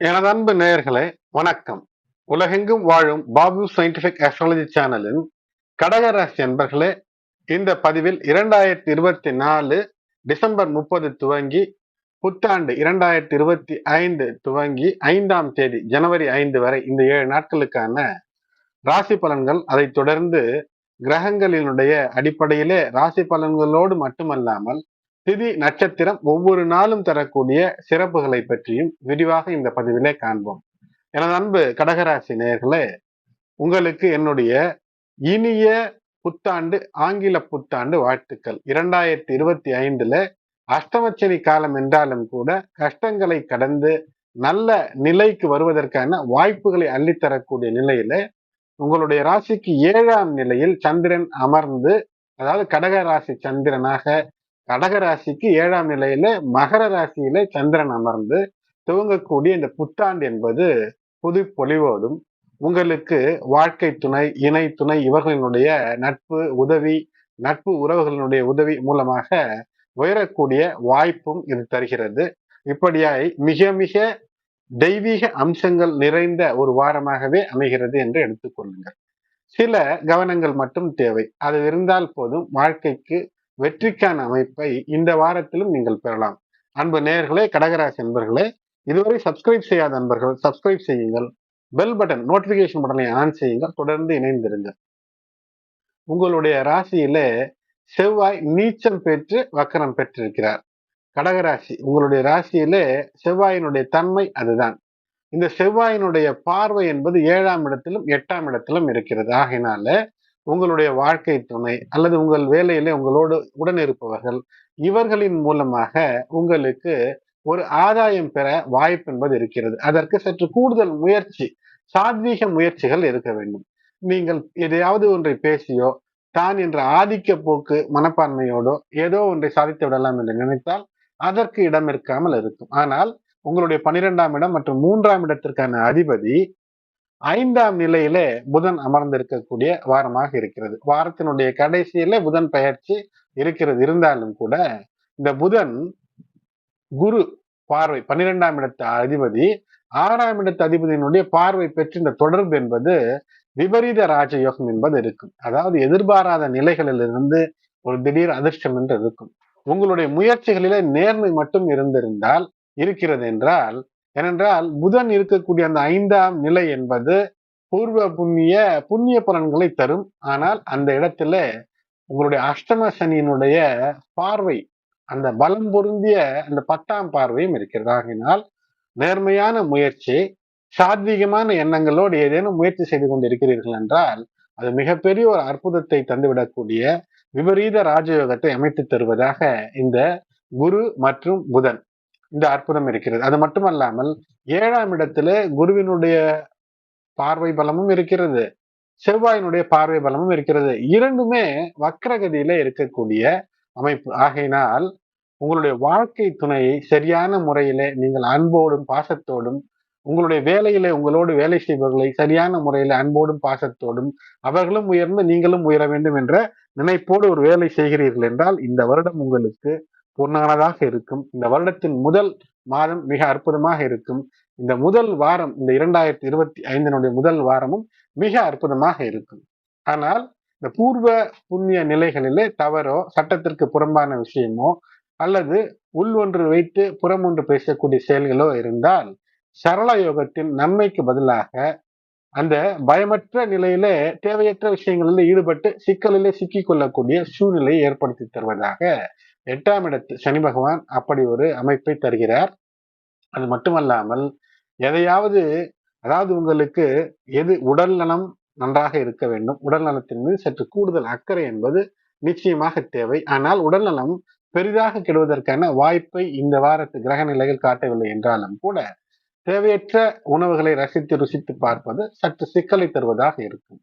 எனது அன்பு நேயர்களே வணக்கம். உலகெங்கும் வாழும் பாபு சயின்டிபிக் அஸ்ட்ராலஜி சேனலின் கடகராசி அன்பர்களே இந்த பதிவில் இரண்டாயிரத்தி இருபத்தி நாலு டிசம்பர் முப்பது துவங்கி புத்தாண்டு இரண்டாயிரத்தி இருபத்தி ஐந்து துவங்கி ஐந்தாம் தேதி ஜனவரி ஐந்து வரை இந்த ஏழு நாட்களுக்கான ராசி பலன்கள் அதை தொடர்ந்து கிரகங்களினுடைய அடிப்படையிலே ராசி பலன்களோடு மட்டுமல்லாமல் திதி நட்சத்திரம் ஒவ்வொரு நாளும் தரக்கூடிய சிறப்புகளை பற்றியும் விரிவாக இந்த பதிவிலே காண்போம். எனது அன்பு கடகராசி நேர்களே உங்களுக்கு என்னுடைய இனிய புத்தாண்டு ஆங்கில புத்தாண்டு வாழ்த்துக்கள். இரண்டாயிரத்தி இருபத்தி ஐந்துல அஷ்டமச்சனி காலம் என்றாலும் கூட கஷ்டங்களை கடந்து நல்ல நிலைக்கு வருவதற்கான வாய்ப்புகளை அள்ளித்தரக்கூடிய நிலையில உங்களுடைய ராசிக்கு ஏழாம் நிலையில் சந்திரன் அமர்ந்து அதாவது கடக ராசி சந்திரனாக கடக ராசிக்கு ஏழாம் நிலையில மகர ராசியில சந்திரன் அமர்ந்து துவங்கக்கூடிய இந்த புத்தாண்டு என்பது புது பொலிவோடும் உங்களுக்கு வாழ்க்கை துணை இணை துணை இவர்களினுடைய நட்பு உதவி நட்பு உறவுகளினுடைய உதவி மூலமாக உயரக்கூடிய வாய்ப்பும் இது தருகிறது. இப்படியாய் மிக மிக தெய்வீக அம்சங்கள் நிறைந்த ஒரு வாரமாகவே அமைகிறது என்று எடுத்துக்கொள்ளுங்கள். சில கவனங்கள் மட்டும் தேவை. அது இருந்தால் போதும் வாழ்க்கைக்கு வெற்றிக்கான அமைப்பை இந்த வாரத்திலும் நீங்கள் பெறலாம். அன்பு நேர்களே கடகராசி நண்பர்களே இதுவரை சப்ஸ்கிரைப் செய்யாத நண்பர்கள் சப்ஸ்கிரைப் செய்யுங்கள். பெல் பட்டன் நோட்டிபிகேஷன் பட்டனை ஆன் செய்யுங்கள். தொடர்ந்து இணைந்திருங்கள். உங்களுடைய ராசியிலே செவ்வாய் நீச்சம் பெற்று வக்கரம் பெற்றிருக்கிறார். கடகராசி உங்களுடைய ராசியிலே செவ்வாயினுடைய தன்மை அதுதான். இந்த செவ்வாயினுடைய பார்வை என்பது ஏழாம் இடத்திலும் எட்டாம் இடத்திலும் இருக்கிறது. ஆகையினால உங்களுடைய வாழ்க்கை துணை அல்லது உங்கள் வேலையில உங்களோடு உடன் இருப்பவர்கள் இவர்களின் மூலமாக உங்களுக்கு ஒரு ஆதாயம் பெற வாய்ப்பு என்பது இருக்கிறது. அதற்கு சற்று கூடுதல் முயற்சி சாத்வீக முயற்சிகள் இருக்க வேண்டும். நீங்கள் எதையாவது ஒன்றை பேசியோ தான் என்ற ஆதிக்க போக்கு மனப்பான்மையோடோ ஏதோ ஒன்றை சாதித்து விடலாம் என்று நினைத்தால் அதற்கு இடம் இருக்காமல் இருக்கும். ஆனால் உங்களுடைய பனிரெண்டாம் இடம் மற்றும் மூன்றாம் இடத்திற்கான அதிபதி ஐந்தாம் நிலையிலே புதன் அமர்ந்திருக்கக்கூடிய வாரமாக இருக்கிறது. வாரத்தினுடைய கடைசியில புதன் பயிற்சி இருக்கிறது. இருந்தாலும் கூட இந்த புதன் குரு பார்வை பன்னிரெண்டாம் இடத்து அதிபதி ஆறாம் இடத்து அதிபதியினுடைய பார்வை பெற்று இந்த தொடர்பு என்பது விபரீத ராஜயோகம் என்பது இருக்கும். அதாவது எதிர்பாராத நிலைகளிலிருந்து ஒரு திடீர் அதிர்ஷ்டம் என்று இருக்கும். உங்களுடைய முயற்சிகளிலே நேர்மை மட்டும் இருந்திருந்தால் இருக்கிறது என்றால் ஏனென்றால் புதன் இருக்கக்கூடிய அந்த ஐந்தாம் நிலை என்பது பூர்வ புண்ணிய புண்ணிய பலன்களை தரும். ஆனால் அந்த இடத்துல உங்களுடைய அஷ்டம சனியினுடைய பார்வை அந்த பலம் பொருந்திய அந்த பத்தாம் பார்வையும் இருக்கிறது. ஆகினால் நேர்மையான முயற்சி சாத்வீகமான எண்ணங்களோடு ஏதேனும் முயற்சி செய்து கொண்டு இருக்கிறீர்கள் என்றால் அது மிகப்பெரிய ஒரு அற்புதத்தை தந்துவிடக்கூடிய விபரீத ராஜயோகத்தை அமைத்து தருவதாக இந்த குரு மற்றும் புதன் இந்த அற்புதம் இருக்கிறது. அது மட்டுமல்லாமல் ஏழாம் இடத்துல குருவினுடைய பார்வை பலமும் இருக்கிறது. செவ்வாயினுடைய பார்வை பலமும் இருக்கிறது. இரண்டுமே வக்கரகதியில இருக்கக்கூடிய அமைப்பு. ஆகையினால் உங்களுடைய வாழ்க்கை துணையை சரியான முறையில நீங்கள் அன்போடும் பாசத்தோடும் உங்களுடைய வேலையில உங்களோடு வேலை செய்பவர்களை சரியான முறையில அன்போடும் பாசத்தோடும் அவர்களும் உயர்ந்து நீங்களும் உயர வேண்டும் என்ற நினைப்போடு ஒரு வேலை செய்கிறீர்கள் என்றால் இந்த வருடம் உங்களுக்கு பொன்னானதாக இருக்கும். இந்த வருடத்தின் முதல் மாதம் மிக அற்புதமாக இருக்கும். இந்த முதல் வாரம் இந்த இரண்டாயிரத்தி இருபத்தி ஐந்தினுடைய முதல் வாரமும் மிக அற்புதமாக இருக்கும். ஆனால் இந்த பூர்வ புண்ணிய நிலைகளிலே தவறோ சட்டத்திற்கு புறம்பான விஷயமோ அல்லது உள் ஒன்று வைத்து புறம் ஒன்று பேசக்கூடிய செயல்களோ இருந்தால் சரள யோகத்தின் நன்மைக்கு பதிலாக அந்த பயமற்ற நிலையிலே தேவையற்ற விஷயங்களில் ஈடுபட்டு சிக்கலிலே சிக்கிக் கொள்ளக்கூடிய சூழ்நிலையை ஏற்படுத்தி தருவதாக எட்டாம் இடத்து சனி பகவான் அப்படி ஒரு அமைப்பை தருகிறார். அது மட்டுமல்லாமல் எதையாவது அதாவது உங்களுக்கு எது உடல் நலம் நன்றாக இருக்க வேண்டும். உடல் நலத்தின் மீது சற்று கூடுதல் அக்கறை என்பது நிச்சயமாக தேவை. ஆனால் உடல் நலம் பெரிதாக கெடுவதற்கான வாய்ப்பை இந்த வாரத்து கிரக நிலைகள் காட்டவில்லை என்றாலும் கூட தேவையற்ற உணவுகளை ரசித்து ருசித்து பார்ப்பது சற்று சிக்கலை தருவதாக இருக்கும்.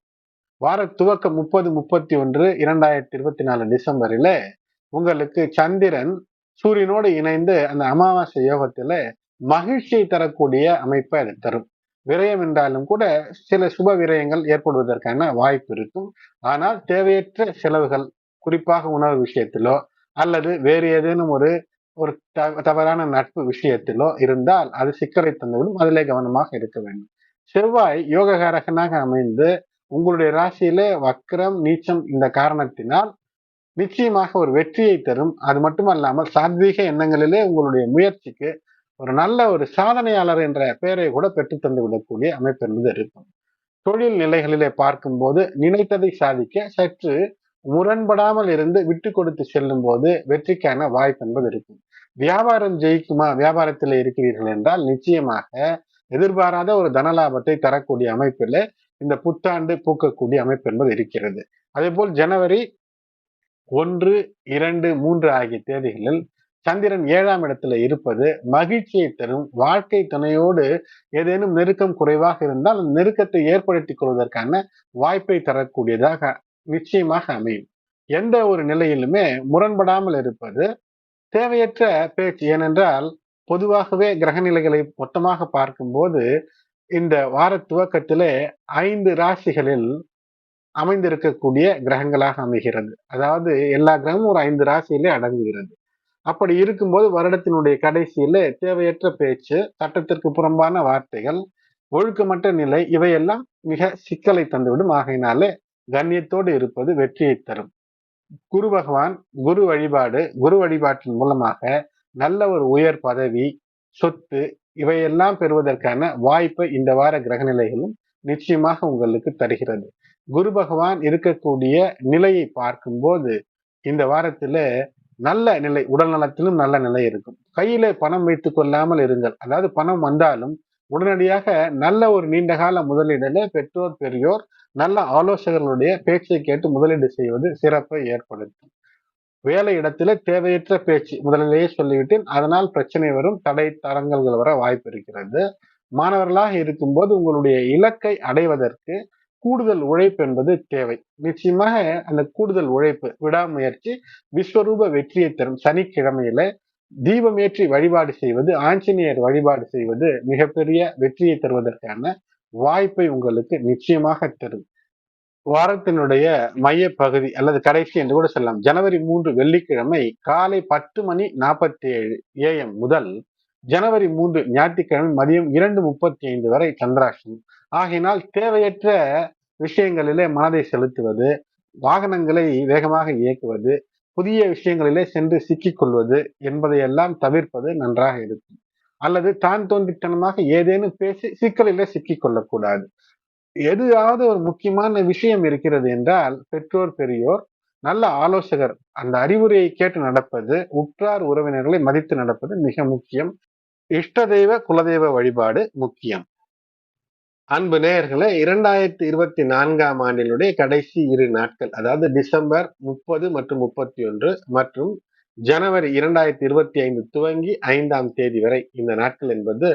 வார துவக்கம் முப்பது முப்பத்தி ஒன்று இரண்டாயிரத்தி இருபத்தி நாலு டிசம்பரில உங்களுக்கு சந்திரன் சூரியனோடு இணைந்து அந்த அமாவாசை யோகத்துல மகிழ்ச்சியை தரக்கூடிய அமைப்பை அது தரும். விரயம் என்றாலும் கூட சில சுப விரயங்கள் ஏற்படுவதற்கான வாய்ப்பு இருக்கும். ஆனால் தேவையற்ற செலவுகள் குறிப்பாக உணவு விஷயத்திலோ அல்லது வேறு ஏதேனும் ஒரு ஒரு தவறான நட்பு விஷயத்திலோ இருந்தால் அது சிக்கலை தந்துவிடும். அதிலே கவனமாக இருக்க வேண்டும். செவ்வாய் யோககாரகனாக அமைந்து உங்களுடைய ராசியிலே வக்கரம் நீச்சம் இந்த காரணத்தினால் நிச்சயமாக ஒரு வெற்றியை தரும். அது மட்டுமல்லாமல் சாத்வீக எண்ணங்களிலே உங்களுடைய முயற்சிக்கு ஒரு நல்ல ஒரு சாதனையாளர் என்ற பெயரை கூட பெற்று தந்து விடக்கூடிய அமைப்பு என்பது இருக்கும். தொழில் நிலைகளிலே பார்க்கும்போது நினைத்ததை சாதிக்க சற்று முரண்படாமல் இருந்து விட்டு கொடுத்து செல்லும் போது வெற்றிக்கான வாய்ப்பு என்பது இருக்கும். வியாபாரம் ஜெயிக்குமா? வியாபாரத்தில் இருக்கிறீர்கள் என்றால் நிச்சயமாக எதிர்பாராத ஒரு தனலாபத்தை தரக்கூடிய அமைப்பில் இந்த புத்தாண்டு பூக்கக்கூடிய அமைப்பு என்பது இருக்கிறது. அதே போல் ஜனவரி ஒன்று இரண்டு மூன்று ஆகிய தேதிகளில் சந்திரன் ஏழாம் இடத்துல இருப்பது மகிழ்ச்சியை தரும் வாழ்க்கை துணையோடு ஏதேனும் நெருக்கம் குறைவாக இருந்தால் அந்த நெருக்கத்தை ஏற்படுத்திக் கொள்வதற்கான வாய்ப்பை தரக்கூடியதாக நிச்சயமாக அமையும். எந்த ஒரு நிலையிலுமே முரண்படாமல் இருப்பது தேவையற்ற பேச்சு. ஏனென்றால் பொதுவாகவே கிரக நிலைகளை மொத்தமாக பார்க்கும்போது இந்த வார துவக்கத்திலே ஐந்து ராசிகளில் அமைந்திருக்கக்கூடிய கிரகங்களாக அமைகிறது. அதாவது எல்லா கிரகமும் ஒரு ஐந்து ராசியிலே அடங்குகிறது. அப்படி இருக்கும்போது வருடத்தினுடைய கடைசியில தேவையற்ற பேச்சு சட்டத்திற்கு புறம்பான வார்த்தைகள் ஒழுக்கமற்ற நிலை இவையெல்லாம் மிக சிக்கலை தந்துவிடும். ஆகையினாலே கண்ணியத்தோடு இருப்பது வெற்றியை தரும். குரு பகவான் குரு வழிபாடு குரு வழிபாட்டின் மூலமாக நல்ல ஒரு உயர் பதவி சொத்து இவையெல்லாம் பெறுவதற்கான வாய்ப்பை இந்த வார கிரக நிலைகளும் நிச்சயமாக உங்களுக்கு தருகிறது. குரு பகவான் இருக்கக்கூடிய நிலையை பார்க்கும்போது இந்த வாரத்துல நல்ல நிலை உடல் நலத்திலும் நல்ல நிலை இருக்கும். கையில பணம் வைத்துக் கொள்ளாமல் இருங்கள். அதாவது பணம் வந்தாலும் உடனடியாக நல்ல ஒரு நீண்டகால முதலீடுல பெற்றோர் பெரியோர் நல்ல ஆலோசகர்களுடைய பேச்சை கேட்டு முதலீடு செய்வது சிறப்பை ஏற்படுத்தும். வேலை இடத்துல தேவையற்ற பேச்சு முதலிலேயே சொல்லிவிட்டேன். அதனால் பிரச்சனை வரும் தடை தரங்கல்கள் வர வாய்ப்பு இருக்கிறது. மாணவர்களாக இருக்கும்போது உங்களுடைய இலக்கை அடைவதற்கு கூடுதல் உழைப்பு என்பது தேவை. நிச்சயமாக அந்த கூடுதல் உழைப்பு விடாமுயற்சி விஸ்வரூப வெற்றியை தரும் சனிக்கிழமையில தீபமேற்றி வழிபாடு செய்வது ஆஞ்சநேயர் வழிபாடு செய்வது மிகப்பெரிய வெற்றியை தருவதற்கான வாய்ப்பை உங்களுக்கு நிச்சயமாக தரும். வாரத்தினுடைய மைய பகுதி அல்லது கடைசி என்று கூட சொல்லலாம். ஜனவரி மூன்று வெள்ளிக்கிழமை காலை பத்து மணி நாற்பத்தி ஏழு ஏஎம் முதல் ஜனவரி மூன்று ஞாயிற்றுக்கிழமை மதியம் இரண்டு முப்பத்தி ஐந்து வரை சந்திராஷ்டம் ஆகினால் தேவையற்ற விஷயங்களிலே மனதை செலுத்துவது வாகனங்களை வேகமாக இயக்குவது புதிய விஷயங்களிலே சென்று சிக்கிக்கொள்வது என்பதையெல்லாம் தவிர்ப்பது நன்றாக இருக்கும். அல்லது தான் தோன்றித்தனமாக ஏதேனும் பேசி சிக்கலிலே சிக்கிக்கொள்ளக்கூடாது. எதுயாவது ஒரு முக்கியமான விஷயம் இருக்கிறது என்றால் பெற்றோர் பெரியோர் நல்ல ஆலோசகர் அந்த அறிவுரையை கேட்டு நடப்பது உற்றார் உறவினர்களை மதித்து நடப்பது மிக முக்கியம். இஷ்ட தெய்வ குலதெய்வ வழிபாடு முக்கியம். அன்பு நேயர்களே இரண்டாயிரத்தி இருபத்தி நான்காம் ஆண்டினுடைய கடைசி இரு நாட்கள் அதாவது டிசம்பர் முப்பது மற்றும் முப்பத்தி ஒன்று மற்றும் ஜனவரி இரண்டாயிரத்தி இருபத்தி ஐந்து துவங்கி ஐந்தாம் தேதி வரை இந்த நாட்கள் என்பது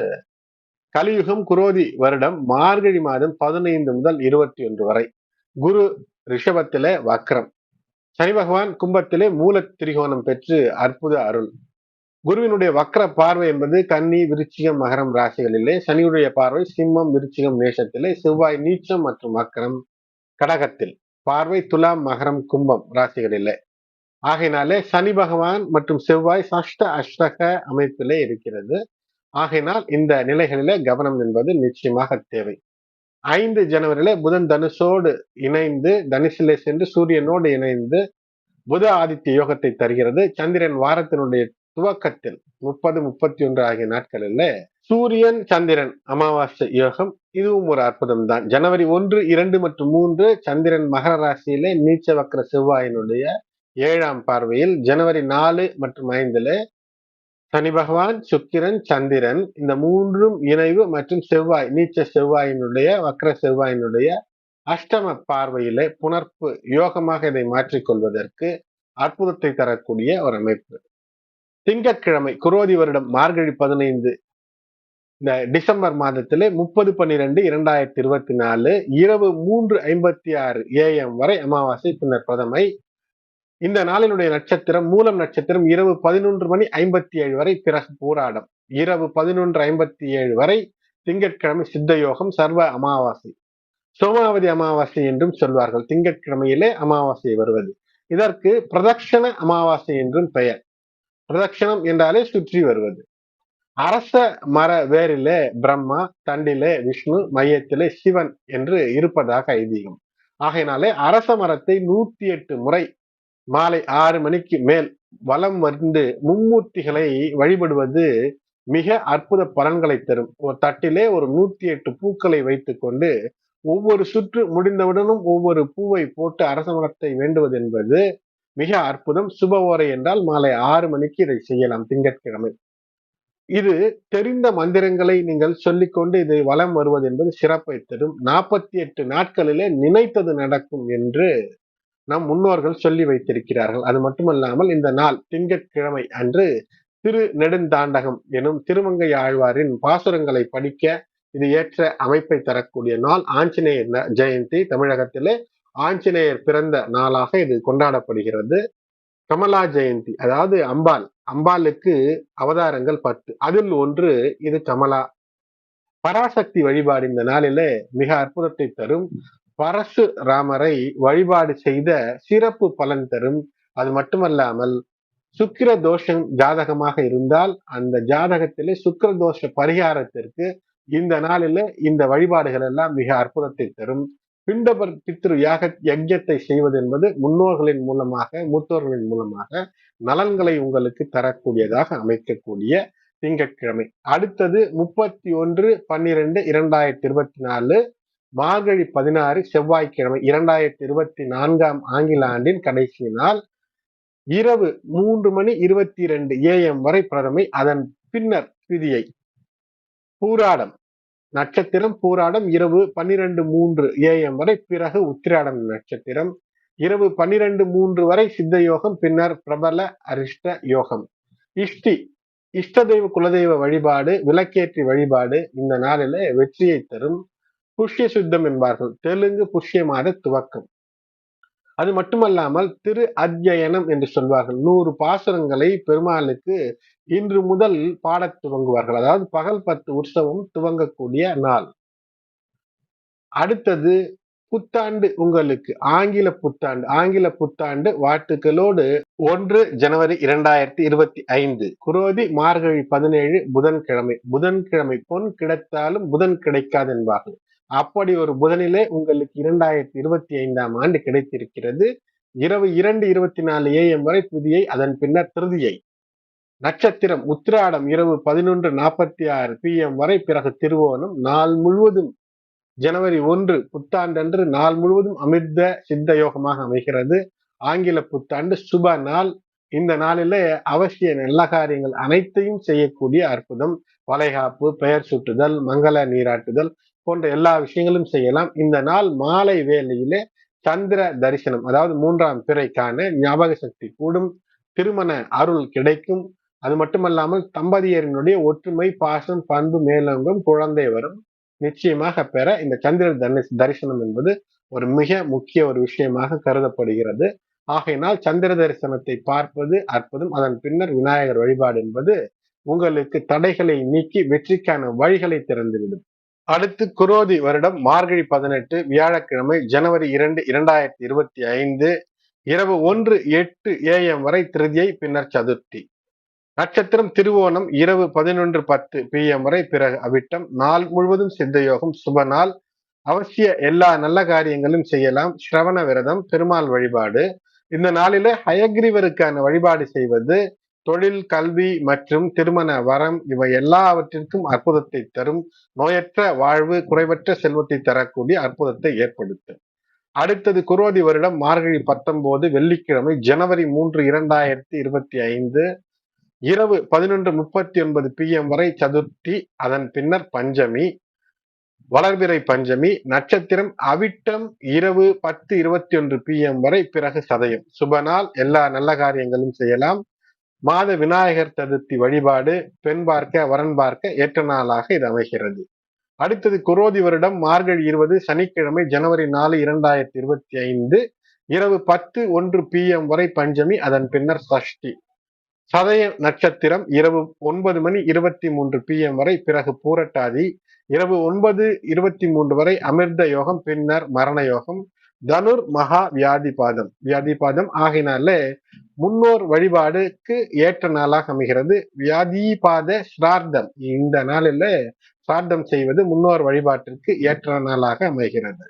கலியுகம் குரோதி வருடம் மார்கழி மாதம் பதினைந்து முதல் இருபத்தி ஒன்று வரை. குரு ரிஷபத்திலே வக்ரம். சனி பகவான் கும்பத்திலே மூல திரிகோணம் பெற்று அற்புத அருள். குருவினுடைய வக்ர பார்வை என்பது கன்னி விருச்சிகம் மகரம் ராசிகளிலே சனியுடைய பார்வை சிம்மம் விருச்சிகம் மேஷத்திலே செவ்வாய் நீச்சம் மற்றும் வக்ரம் கடகத்தில். பார்வை துலாம் மகரம் கும்பம் ராசிகளிலே. ஆகையினாலே சனி பகவான் மற்றும் செவ்வாய் சஷ்ட அஷ்டக அமைப்பிலே இருக்கிறது. ஆகையினால் இந்த நிலைகளிலே கவனம் என்பது நிச்சயமாக தேவை. ஐந்து ஜனவரியில புதன் தனுஷோடு இணைந்து தனுஷிலே சென்று சூரியனோடு இணைந்து புத ஆதித்ய யோகத்தை தருகிறது. சந்திரன் வாரத்தினுடைய துவக்கத்தில் முப்பது முப்பத்தி ஒன்று ஆகிய நாட்களில் சூரியன் சந்திரன் அமாவாசை யோகம் இதுவும் ஒரு அற்புதம் தான் ஜனவரி ஒன்று இரண்டு மற்றும் மூன்று சந்திரன் மகர ராசியிலே நீச்ச வக்கர செவ்வாயினுடைய ஏழாம் பார்வையில் ஜனவரி நாலு மற்றும் ஐந்துல சனி பகவான் சுக்கிரன் சந்திரன் இந்த மூன்றும் இணைவு மற்றும் செவ்வாய் நீச்ச செவ்வாயினுடைய வக்கர செவ்வாயினுடைய அஷ்டம பார்வையிலே புணர்ப்பு யோகமாக இதை மாற்றிக்கொள்வதற்கு அற்புதத்தை தரக்கூடிய ஒரு அமைப்பு. திங்கட்கிழமை குரோதி வருடம் மார்கழி பதினைந்து இந்த டிசம்பர் மாதத்திலே முப்பது பன்னிரெண்டு இரண்டாயிரத்தி இருபத்தி நாலு இரவு மூன்று ஐம்பத்தி ஆறு ஏஎம் வரை அமாவாசை பின்னர் பிரதமை. இந்த நாளினுடைய நட்சத்திரம் மூலம் நட்சத்திரம் இரவு பதினொன்று மணி ஐம்பத்தி ஏழு வரை பிறகு போராடம். இரவு பதினொன்று ஐம்பத்தி ஏழு வரை திங்கட்கிழமை சித்த யோகம் சர்வ அமாவாசை. சோமாவதி அமாவாசை என்றும் சொல்வார்கள். திங்கட்கிழமையிலே அமாவாசை வருவது. இதற்கு பிரதட்சண அமாவாசை என்றும் பெயர். பிரதட்சணம் என்றாலே சுற்றி வருவது. அரச மர வேரிலே பிரம்மா தண்டிலே விஷ்ணு மையத்திலே சிவன் என்று இருப்பதாக ஐதீகம். ஆகையினாலே அரச மரத்தை நூத்தி எட்டு முறை மாலை ஆறு மணிக்கு மேல் வலம் வந்து மும்மூர்த்திகளை வழிபடுவது மிக அற்புத பலன்களை தரும். ஒரு தட்டிலே ஒரு நூத்தி எட்டு பூக்களை வைத்துக்கொண்டு ஒவ்வொரு சுற்று முடிந்தவுடனும் ஒவ்வொரு பூவை போட்டு அரச மரத்தை வேண்டுவது என்பது மிக அற்புதம். சுப ஓரை என்றால் மாலை ஆறு மணிக்கு இதை செய்யலாம் திங்கட்கிழமை. இது தெரிந்த மந்திரங்களை நீங்கள் சொல்லிக்கொண்டு இதை வலம் வருவது என்பது சிறப்பை தரும். நாற்பத்தி எட்டு நாட்களிலே நினைத்தது நடக்கும் என்று நம் முன்னோர்கள் சொல்லி வைத்திருக்கிறார்கள். அது மட்டுமல்லாமல் இந்த நாள் திங்கட்கிழமை அன்று திரு நெடுந்தாண்டகம் எனும் திருமங்கை ஆழ்வாரின் பாசுரங்களை படிக்க இது ஏற்ற அமைப்பை தரக்கூடிய நாள். ஆஞ்சநேயர் ஜெயந்தி தமிழகத்திலே ஆஞ்சநேயர் பிறந்த நாளாக இது கொண்டாடப்படுகிறது. கமலா ஜெயந்தி அதாவது அம்பாள். அம்பாளுக்கு அவதாரங்கள் பத்து. அதில் ஒன்று இது கமலா. பராசக்தி வழிபாடு இந்த நாளிலே மிக அற்புதத்தை தரும். பரசு ராமரை வழிபாடு செய்த சிறப்பு பலன் தரும். அது மட்டுமல்லாமல் சுக்கிர தோஷம் ஜாதகமாக இருந்தால் அந்த ஜாதகத்திலே சுக்கிர தோஷ பரிகாரத்திற்கு இந்த நாளில இந்த வழிபாடுகள் எல்லாம் மிக அற்புதத்தை தரும். பிண்டபர் பித்ரு யாக யஜ்யத்தை செய்வது என்பது முன்னோர்களின் மூலமாக மூத்தோர்களின் மூலமாக நலன்களை உங்களுக்கு தரக்கூடியதாக அமைக்கக்கூடிய திங்கட்கிழமை. அடுத்தது முப்பத்தி ஒன்று பன்னிரெண்டு இரண்டாயிரத்தி இருபத்தி நாலு மார்கழி பதினாறு செவ்வாய்க்கிழமை இரண்டாயிரத்தி இருபத்தி நான்காம் ஆங்கில ஆண்டின் கடைசி நாள் இரவு மூன்று மணி இருபத்தி இரண்டு ஏஎம் வரை பிரதமை அதன் பின்னர் திதியை பூராடம். நட்சத்திரம் பூராடம் இரவு பன்னிரண்டு மூன்று ஏஎம் வரை பிறகு உத்திராடம் நட்சத்திரம். இரவு பன்னிரண்டு மூன்று வரை சித்த யோகம் பின்னர் பிரபல அரிஷ்ட யோகம். இஷ்டி இஷ்ட தெய்வ குலதெய்வ வழிபாடு விளக்கேற்றி வழிபாடு இந்த நாளில வெற்றியை தரும். புஷ்ய சுத்தம் என்பார்கள். தெலுங்கு புஷ்ய மாத துவக்கம். அது மட்டுமல்லாமல் திரு அத்தியனம் என்று சொல்வார்கள். நூறு பாசுரங்களை பெருமாளுக்கு இன்று முதல் பாடத் துவங்குவார்கள். அதாவது பகல் பத்து உற்சவம் துவங்கக்கூடிய நாள். அடுத்தது புத்தாண்டு உங்களுக்கு. ஆங்கில புத்தாண்டு. ஆங்கில புத்தாண்டு வாழ்த்துக்களோடு ஒன்று ஜனவரி இரண்டாயிரத்தி இருபத்தி ஐந்து. குரோதி மார்கழி பதினேழு புதன்கிழமை. புதன்கிழமை பொன் கிடைத்தாலும் புதன் கிடைக்காது என்பார்கள். அப்படி ஒரு புதனிலே உங்களுக்கு இரண்டாயிரத்தி இருபத்தி ஐந்தாம் ஆண்டு கிடைத்திருக்கிறது. இரவு இரண்டு இருபத்தி நாலு ஏஎம் வரை புதியை அதன் பின்னர் திருதியை. நட்சத்திரம் உத்திராடம் இரவு பதினொன்று நாற்பத்தி ஆறு பி எம் வரை பிறகு திருவோணம். நாள் முழுவதும் ஜனவரி ஒன்று புத்தாண்டன்று நாள் முழுவதும் அமிர்த சித்த யோகமாக அமைகிறது. ஆங்கில புத்தாண்டு சுப நாள். இந்த நாளில அவசிய நல்ல காரியங்கள் அனைத்தையும் செய்யக்கூடிய அற்புதம். வளைகாப்பு பெயர் சுட்டுதல் மங்கள நீராட்டுதல் போன்ற எல்லா விஷயங்களும் செய்யலாம். இந்த நாள் மாலை வேலையிலே சந்திர தரிசனம் அதாவது மூன்றாம் பிறைக்கான ஞாபக சக்தி கூடும். திருமண அருள் கிடைக்கும். அது மட்டுமல்லாமல் தம்பதியரினுடைய ஒற்றுமை பாசம் பண்பு மேலோங்கும் குழந்தை வரும் நிச்சயமாக பெற இந்த சந்திர தரிசனம் என்பது ஒரு மிக முக்கிய ஒரு விஷயமாக கருதப்படுகிறது. ஆகையினால் சந்திர தரிசனத்தை பார்ப்பது அற்புதம். அதன் பின்னர் விநாயகர் வழிபாடு என்பது உங்களுக்கு தடைகளை நீக்கி வெற்றிக்கான வழிகளை திறந்துவிடும். அடுத்து குரோதி வருடம் மார்கழி பதினெட்டு வியாழக்கிழமை ஜனவரி இரண்டு இரண்டாயிரத்தி இருபத்தி ஐந்து இரவு ஒன்று எட்டு ஏஎம் வரை திருதியை பின்னர் சதுர்த்தி. நட்சத்திரம் திருவோணம் இரவு பதினொன்று பத்து பிஎம் வரை பிறகு அவிட்டம். நாள் முழுவதும் சித்தயோகம் சுப நாள். அவசிய எல்லா நல்ல காரியங்களும் செய்யலாம். ஸ்ரவண விரதம் பெருமாள் வழிபாடு. இந்த நாளில ஹயக்ரீவருக்கான வழிபாடு செய்வது தொழில் கல்வி மற்றும் திருமண வரம் இவை எல்லாவற்றிற்கும் அற்புதத்தை தரும். நோயற்ற வாழ்வு குறைவற்ற செல்வத்தை தரக்கூடிய அற்புதத்தை ஏற்படுத்தும். அடுத்தது குரோதி வருடம் மார்கழி பத்தொன்பது வெள்ளிக்கிழமை ஜனவரி மூன்று இரண்டாயிரத்தி இருபத்தி ஐந்து இரவு பதினொன்று முப்பத்தி ஒன்பது பிஎம் வரை சதுர்த்தி அதன் பின்னர் பஞ்சமி வளர்பிறை பஞ்சமி நட்சத்திரம் அவிட்டம் இரவு பத்து இருபத்தி ஒன்று பிஎம் வரை பிறகு சதயம். சுபநாள் எல்லா நல்ல காரியங்களும் செய்யலாம். மாத விநாயகர் சதுர்த்தி வழிபாடு பெண் பார்க்க வரன் பார்க்க ஏற்ற நாளாக இது அமைகிறது. அடுத்தது குரோதி வருடம் மார்கழி இருபது சனிக்கிழமை ஜனவரி நாலு இரண்டாயிரத்தி இருபத்தி ஐந்து இரவு பத்து ஒன்று பி எம் வரை பஞ்சமி அதன் பின்னர் சஷ்டி. சதய நட்சத்திரம் இரவு ஒன்பது மணி இருபத்தி மூன்று பி எம் வரை பிறகு பூரட்டாதி இரவு ஒன்பது இருபத்தி மூன்று வரை அமிர்த யோகம் பின்னர் மரண யோகம் தனுர் மகா வியாதிபாதம். வியாதிபாதம் ஆகினால முன்னோர் வழிபாடுக்கு ஏற்ற நாளாக அமைகிறது. வியாதிபாத ஸ்ரார்த்தம். இந்த நாளில் சிரார்த்தம் செய்வது முன்னோர் வழிபாட்டிற்கு ஏற்ற நாளாக அமைகிறது.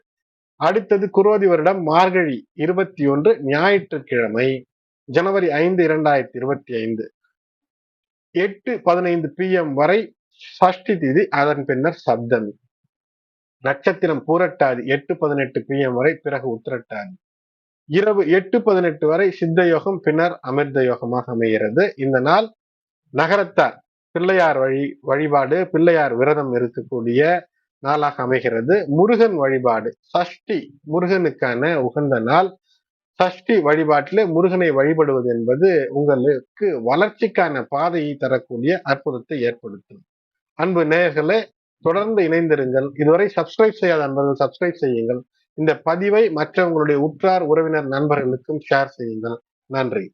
அடுத்தது குரோதி வருடம் மார்கழி இருபத்தி ஒன்று ஞாயிற்றுக்கிழமை ஜனவரி ஐந்து இரண்டாயிரத்தி இருபத்தி ஐந்து எட்டு பதினைந்து பிஎம் வரை சஷ்டி திதி அதன் பின்னர் சப்தமி. நட்சத்திரம் பூரட்டாதி எட்டு பதினெட்டு பிஎம் வரை பிறகு உத்திரட்டாதி. இரவு எட்டு பதினெட்டு வரை சித்த யோகம் பின்னர் அமிர்த யோகமாக அமைகிறது. இந்த நாள் நகரத்தார் பிள்ளையார் வழி வழிபாடு பிள்ளையார் விரதம் இருக்கக்கூடிய நாளாக அமைகிறது. முருகன் வழிபாடு சஷ்டி முருகனுக்கான உகந்த நாள். சஷ்டி வழிபாட்டில் முருகனை வழிபடுவது என்பது உங்களுக்கு வளர்ச்சிக்கான பாதையை தரக்கூடிய அற்புதத்தை ஏற்படுத்தும். அன்பு நேயர்களே தொடர்ந்து இணைந்திருங்கள். இதுவரை சப்ஸ்கிரைப் செய்யாத நண்பர்கள் சப்ஸ்கிரைப் செய்யுங்கள். இந்த பதிவை மற்றவங்களுடைய உற்றார் உறவினர் நண்பர்களுக்கும் ஷேர் செய்யுங்கள். நன்றி.